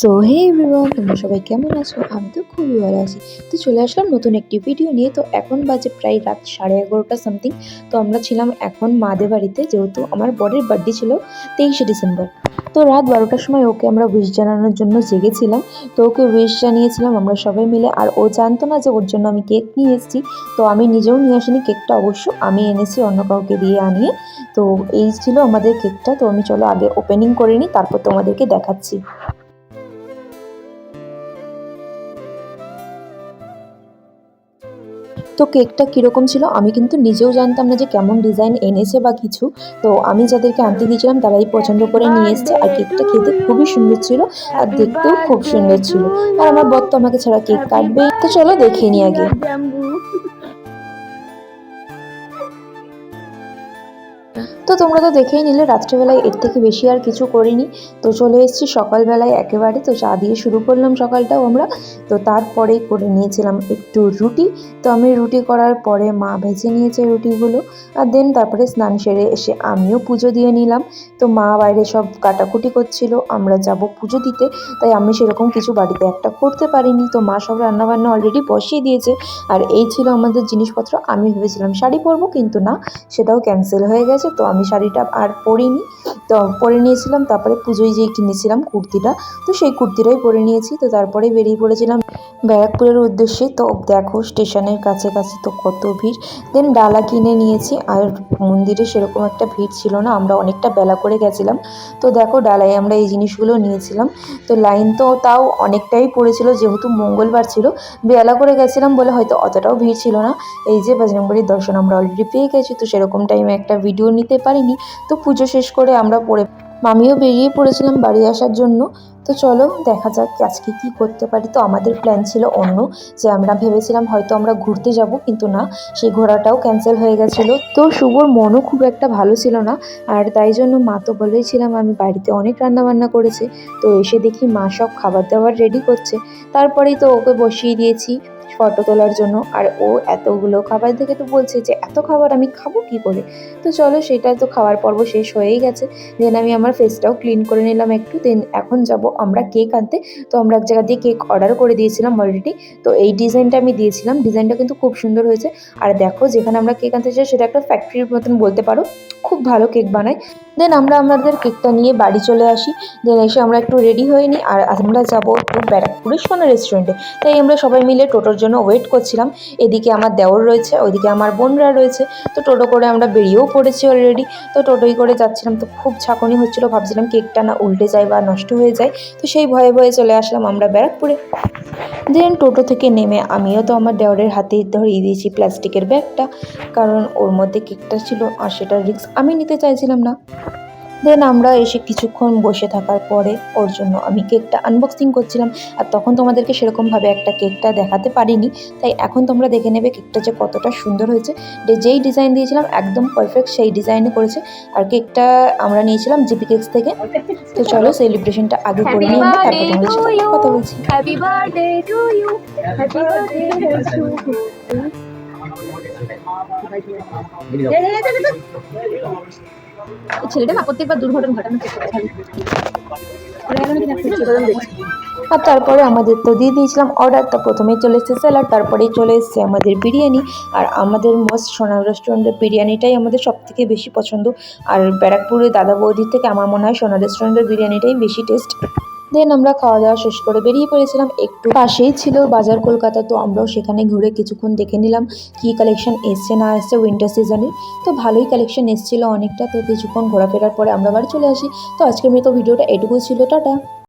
So hey everyone তোমরা সবাই কেমন আছো? আমি তো খুবই ভালো আছি। তো চলে আসলাম নতুন একটি ভিডিও নিয়ে। তো এখন বাজে প্রায় রাত সাড়ে এগারোটা সামথিং তো আমরা ছিলাম এখন মাদের বাড়িতে, যেহেতু আমার বরের বার্থডে ছিল তেইশে ডিসেম্বর। তো রাত বারোটার সময় ওকে আমরা উইশ জানানোর জন্য জেগেছিলাম। তো ওকে উইশ জানিয়েছিলাম আমরা সবাই মিলে। আর ও জানতো না যে ওর জন্য আমি কেক নিয়ে এসেছি। তো আমি নিজেও নিয়ে আসিনি কেকটা অবশ্য আমি এনেছি, অন্য কাউকে দিয়ে আনিয়ে। তো এই ছিল আমাদের কেকটা তো আমি চলো আগে ওপেনিং করে নিই, তারপর তোমাদেরকে দেখাচ্ছি। তো কেকটা কীরকম ছিল আমি কিন্তু নিজেও জানতাম না যে কেমন ডিজাইন এনেছে বা কিছু। তো আমি যাদেরকে আনতে দিয়েছিলাম তারাই পছন্দ করে নিয়ে এসছে। আর কেকটা খেতে খুবই সুন্দর ছিল আর দেখতেও খুব সুন্দর ছিল। আর আমার বর তো আমাকে ছাড়া কেক কাটবে তো চলো দেখে নিই আগে। তো তোমরা তো দেখেই নিলে, রাত্রেবেলায় এর থেকে বেশি আর কিছু করিনি। তো চলে এসেছি সকালবেলায় একেবারে, তো চা দিয়ে শুরু করলাম সকালটাও আমরা। তো তারপরে করে নিয়েছিলাম একটু রুটি। তো আমি রুটি করার পরে মা ভেজে নিয়েছে রুটিগুলো। আর দেন তারপরে স্নান সেরে এসে আমিও পুজো দিয়ে নিলাম। তো মা বাইরে সব কাটাকুটি করছিল, আমরা যাব পুজো দিতে। তাই আমি সেরকম কিছু বাড়িতে একটা করতে পারিনি। তো মা সব রান্নাবান্না অলরেডি বসিয়ে দিয়েছে। আর এই ছিল আমাদের জিনিসপত্র। আমি ভেবেছিলাম শাড়ি পরবো, কিন্তু না, সেটাও ক্যান্সেল হয়ে গেছে। তো আমি শাড়িটা আর পরিনি। তো পরে নিয়েছিলাম, তারপরে পুজোয় যেই কিনেছিলাম কুর্তিটা, তো সেই কুর্তিটাই পরে নিয়েছি। তো তারপরে বেরিয়ে পড়েছিলাম ব্যারাকপুরের উদ্দেশ্যে। তো দেখো স্টেশনের কাছে কাছে তো কত ভিড়। দেন ডালা কিনে নিয়েছি আর মন্দিরে সেরকম একটা ভিড় ছিল না, আমরা অনেকটা বেলা করে গেছিলাম। তো দেখো ডালায় আমরা এই জিনিসগুলো নিয়েছিলাম। তো লাইন তো তাও অনেকটাই পড়েছিল, যেহেতু মঙ্গলবার ছিল। বেলা করে গেছিলাম বলে হয়তো অতটাও ভিড় ছিল না। এই যে বজরংবলির দর্শন আমরা অলরেডি পেয়ে গেছি, তো সেরকম টাইমে একটা ভিডিও নিতে পারিনি, তো পুজো শেষ করে আমরা পড়ে আমিও বেরিয়ে পড়েছিলাম বাড়ি আসার জন্য। তো চলো দেখা যাক আজকে কি করতে পারি। তো আমাদের প্ল্যান ছিল অন্য যে আমরা ভেবেছিলাম হয়তো আমরা ঘুরতে যাব, কিন্তু না, সেই ঘোরাটাও ক্যান্সেল হয়ে গেছিল। তো শুভর মনও খুব একটা ভালো ছিল না, আর তাই জন্য মা তো বলেইছিলাম আমি বাড়িতে অনেক রান্না বান্না করেছি। তো এসে দেখি মা সব খাবার দাবার রেডি করছে। তারপরেই তো ওকে বসিয়ে দিয়েছি। ফটো তোলার জন্য। আর ও এতগুলো খাবার দেখে তো বলছে যে, এত খাবার আমি খাব কি করে? তো চলো সেটা তো খাওয়ার পর্ব শেষ হয়েই গেছে। দেন আমি আমার ফেসটাও ক্লিন করে নিলাম একটু। দেন এখন যাব আমরা কেক আনতে। তো আমরা এক জায়গা দিয়ে কেক অর্ডার করে দিয়েছিলাম অলরেডি তো এই ডিজাইনটা আমি দিয়েছিলাম। ডিজাইনটা কিন্তু খুব সুন্দর হয়েছে। আর দেখো যেখানে আমরা কেক আনতে চাই সেটা একটা ফ্যাক্টরির মতন বলতে পারো। খুব ভালো কেক বানায় দেন আমরা আমাদের কেকটা নিয়ে বাড়ি চলে আসি। দেন এসে আমরা একটু রেডি হয়ে নিই। আর আমরা যাব একটু ব্যারাকপুরের সোনা রেস্টুরেন্টে তাই আমরা সবাই মিলে টোটোর জন্য ওয়েট করছিলাম। এদিকে আমার দেওর রয়েছে, ওইদিকে আমার বোনরা রয়েছে। তো টোটো করে আমরা বেরিয়েও পড়েছি অলরেডি তো টোটোই করে যাচ্ছিলাম। তো খুব ছাকনি হচ্ছিল। ভাবছিলাম কেকটা না উল্টে যায় বা নষ্ট হয়ে যায়। তো সেই ভয়ে ভয়ে চলে আসলাম আমরা ব্যারাকপুরে। দেন টোটো থেকে নেমে আমিও তো আমার দেওরের হাতে ধরিয়ে দিয়েছি প্লাস্টিকের ব্যাগটা। কারণ ওর মধ্যে কেকটা ছিল আর সেটা রিস্ক আমি নিতে চাইছিলাম না। দেন আমরা এসে কিছুক্ষণ বসে থাকার পরে ওর জন্য আমি কেকটা আনবক্সিং করছিলাম আর তখন তোমাদেরকে সেরকমভাবে একটা কেকটা দেখাতে পারিনি। তাই এখন তোমরা দেখে নেবে কেকটা যে কতটা সুন্দর হয়েছে। যেই ডিজাইন দিয়েছিলাম একদম পারফেক্ট সেই ডিজাইনে করেছে। আর কেকটা আমরা নিয়েছিলাম জিপি কেক্স থেকে। তো চলো সেলিব্রেশনটা আগে করে নিয়ে আমরা, তারপর তোমাদের সাথে কথা বলছি। ছেলেটা না প্রত্যেকবার দুর্ঘটনা আর তারপরে আমাদের তো দিয়ে দিয়েছিলাম অর্ডারটা প্রথমেই চলে এসেছে স্যালাড তারপরেই চলে এসেছে আমাদের বিরিয়ানি। আর আমাদের মোস্ট সোনা রেস্টুরেন্টের বিরিয়ানিটাই আমাদের সব থেকে বেশি পছন্দ। আর ব্যারাকপুরে দাদা বৌদির থেকে আমার মনে হয় সোনা রেস্টুরেন্টের বিরিয়ানিটাই বেশি টেস্ট দেন আমরা খাওয়া দাওয়া শেষ করে বেরিয়ে পড়েছিলাম একটু পাশেই ছিল বাজার কলকাতা, তো আমরাও সেখানে ঘুরে কিছুক্ষণ দেখে নিলাম কি কালেকশন এসছে না এসছে উইন্টার সিজনে তো ভালোই কালেকশন এসেছিল অনেকটা, তো কিছুক্ষণ ঘোরাফেরার পরে আমরা বাড়ি চলে আসি। তো আজকের মতো ভিডিওটা এটুকুই ছিল, টাটা।